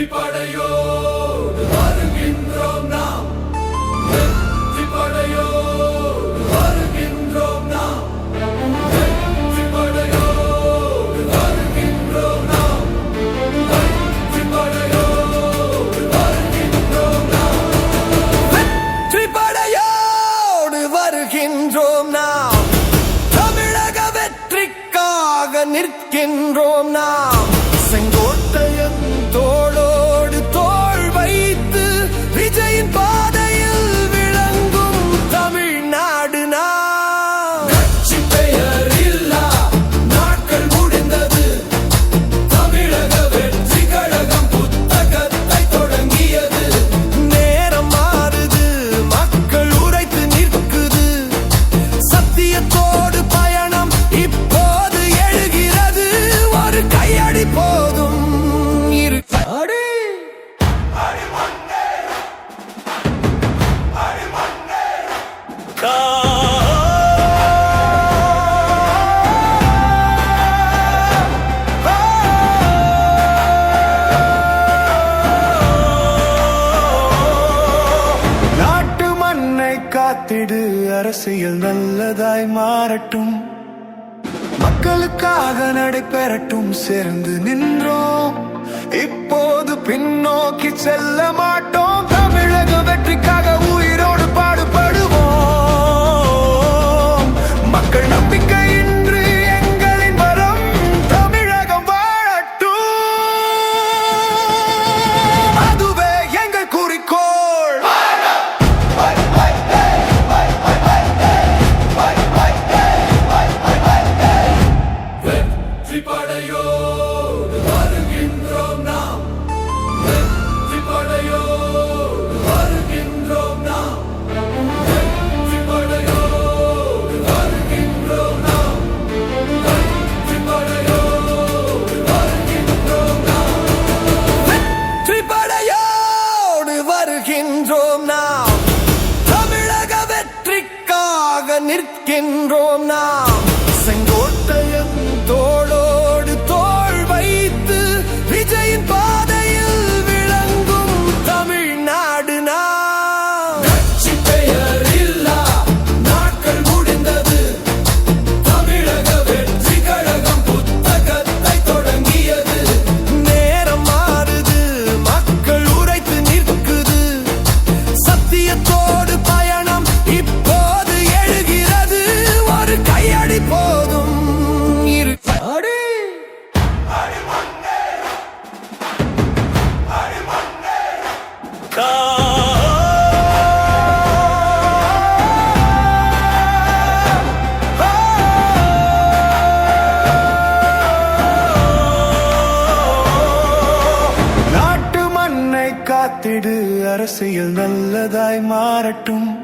வெற்றி படையோடு வருகின்றோம் நாம். வெற்றி படையோடு வருகின்றோம் நாம். வெற்றி படையோடு வருகின்றோம் நாம். வெற்றி படையோடு வருகின்றோம் நாம். வெற்றி படையோடு வருகின்றோம் நாம். தமிழக வெற்றிக்காக நிற்கின்றோம் நாம். செங்கோ மண்ணை காத்திடு அரசியல் நல்லதாய் மாறட்டும். மக்களுக்காக நடைபெறட்டும் சேர்ந்து நின்றோம். இப்போது பின்னோக்கி செல்ல மாட்டோம். தமிழக வெற்றிக்காக வெற்றி படையோடு வருகின்றோம் நாம். வெற்றி படையோடு வருகின்றோம் நாம். வெற்றி படையோடு வருகின்றோம் நாம். வெற்றி படையோடு வருகின்றோம் நாம். வெற்றி படையோடு வருகின்றோம் நாம். தமிழக வெற்றிக்காக நிற்கின்றோம் நாம். காத்திடு அரசியல் நல்லதாய் மாறட்டும்.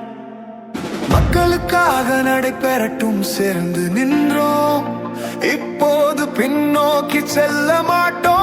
மக்களுக்காக நடைபெறட்டும் சேர்ந்து நின்றோம். இப்போது பின்னோக்கி செல்ல மாட்டோம்.